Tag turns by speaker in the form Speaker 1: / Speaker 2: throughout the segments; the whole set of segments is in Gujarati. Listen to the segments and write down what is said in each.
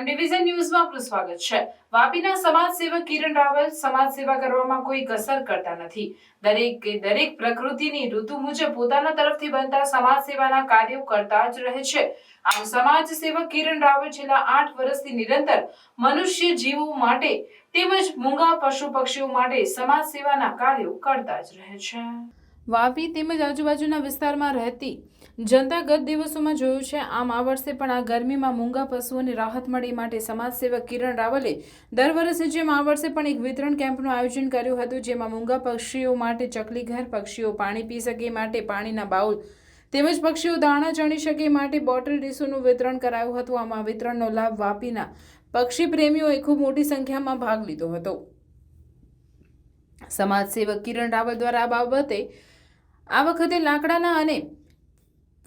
Speaker 1: પ્રાઇમ ડિવિઝન ન્યૂઝમાં આપનું સ્વાગત છે. વાપીના સમાજ સેવક કિરણ રાવલ સમાજ સેવા કરવામાં કોઈ કસર કરતા નથી. દરેક દરેક પ્રકૃતિની ઋતુ મુજબ પોતાના તરફથી બનતા સમાજ સેવાના કાર્યો કરતા જ રહે છે. આમ સમાજ સેવક કિરણ રાવલ છેલ્લા આઠ વર્ષથી નિરંતર મનુષ્ય જીવો માટે તેમજ મૂંગા પશુ પક્ષીઓ માટે સમાજ સેવાના કાર્યો કરતા જ રહે છે. વાપી તેમજ આજુબાજુના વિસ્તારમાં રહેતી જનતા ગત દિવસોમાં જોયું છે, આમ આ વર્ષે પણ આ ગરમીમાં મૂંગા પશુઓને રાહત મળે માટે સમાજસેવક કિરણ રાવલે દર વર્ષે જેમ આ વર્ષે પણ એક વિતરણ કેમ્પનું આયોજન કર્યું હતું, જેમાં મૂંગા પક્ષીઓ માટે ચકલી ઘર, પક્ષીઓ પાણી પી શકે માટે પાણીના બાઉલ તેમજ પક્ષીઓ દાણા ચણી શકે માટે બોટલ ડીશોનું વિતરણ કરાયું હતું. આમાં વિતરણનો લાભ વાપીના પક્ષી પ્રેમીઓએ ખૂબ મોટી સંખ્યામાં ભાગ લીધો હતો. સમાજ સેવક કિરણ રાવલ દ્વારા આ બાબતે આ વખતે લાકડાના અને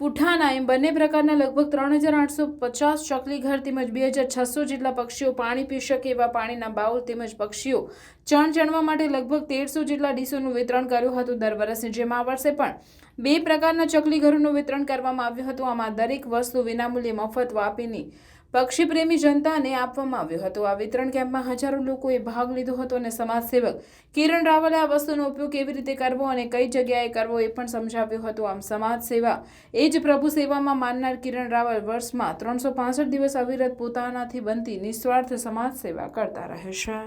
Speaker 1: પુઠાના એમ બંને પ્રકારના લગભગ ત્રણ હજાર આઠસો પચાસ ચકલી ઘર તેમજ બે હજાર છસો જેટલા પક્ષીઓ પાણી પી શકે એવા પાણીના બાઉલ તેમજ પક્ષીઓ ચણ ચણવા માટે લગભગ તેરસો જેટલા ડીશોનું વિતરણ કર્યું હતું દર વર્ષે, જેમાં આ વર્ષે પણ બે પ્રકારના ચકલી ઘરોનું વિતરણ કરવામાં આવ્યું હતું. આમાં દરેક વસ્તુ વિનામૂલ્યે મફત વાપીની પક્ષી પ્રેમી જનતાને આપવામાં આવ્યો હતો. આ વિતરણ કેમ્પમાં હજારો લોકોએ ભાગ લીધો હતો અને સમાજ સેવક કિરણ રાવલે આ વસ્તુનો ઉપયોગ કેવી રીતે કરવો અને કઈ જગ્યાએ કરવો એ પણ સમજાવ્યો હતો. આમ સમાજ સેવા એ જ પ્રભુ સેવામાં માનનાર કિરણ રાવલ વર્ષમાં ત્રણસો દિવસ અવિરત પોતાનાથી બનતી નિસ્વાર્થ સમાજ સેવા કરતા રહે છે.